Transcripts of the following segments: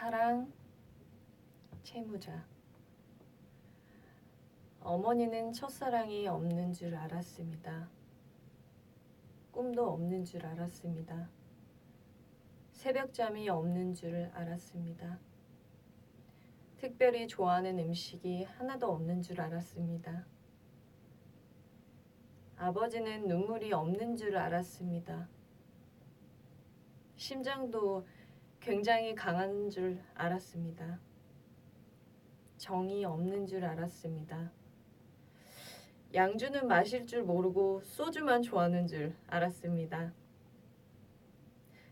사랑 채무자 어머니는 첫사랑이 없는 줄 알았습니다. 꿈도 없는 줄 알았습니다. 새벽잠이 없는 줄 알았습니다. 특별히 좋아하는 음식이 하나도 없는 줄 알았습니다. 아버지는 눈물이 없는 줄 알았습니다. 심장도 굉장히 강한 줄 알았습니다. 정이 없는 줄 알았습니다. 양주는 마실 줄 모르고 소주만 좋아하는 줄 알았습니다.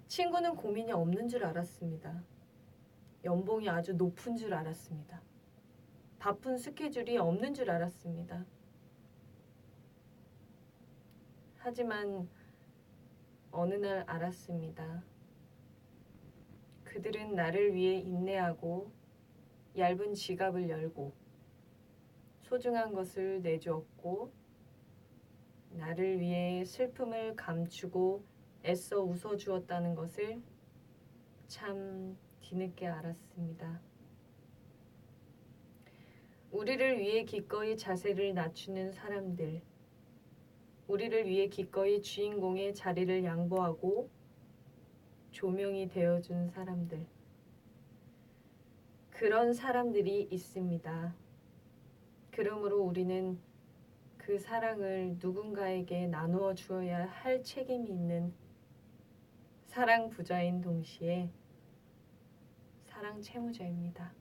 친구는 고민이 없는 줄 알았습니다. 연봉이 아주 높은 줄 알았습니다. 바쁜 스케줄이 없는 줄 알았습니다. 하지만 어느 날 알았습니다. 그들은 나를 위해 인내하고 얇은 지갑을 열고 소중한 것을 내주었고 나를 위해 슬픔을 감추고 애써 웃어주었다는 것을 참 뒤늦게 알았습니다. 우리를 위해 기꺼이 자세를 낮추는 사람들, 우리를 위해 기꺼이 주인공의 자리를 양보하고 조명이 되어준 사람들. 그런 사람들이 있습니다. 그러므로 우리는 그 사랑을 누군가에게 나누어 주어야 할 책임이 있는 사랑 부자인 동시에 사랑 채무자입니다.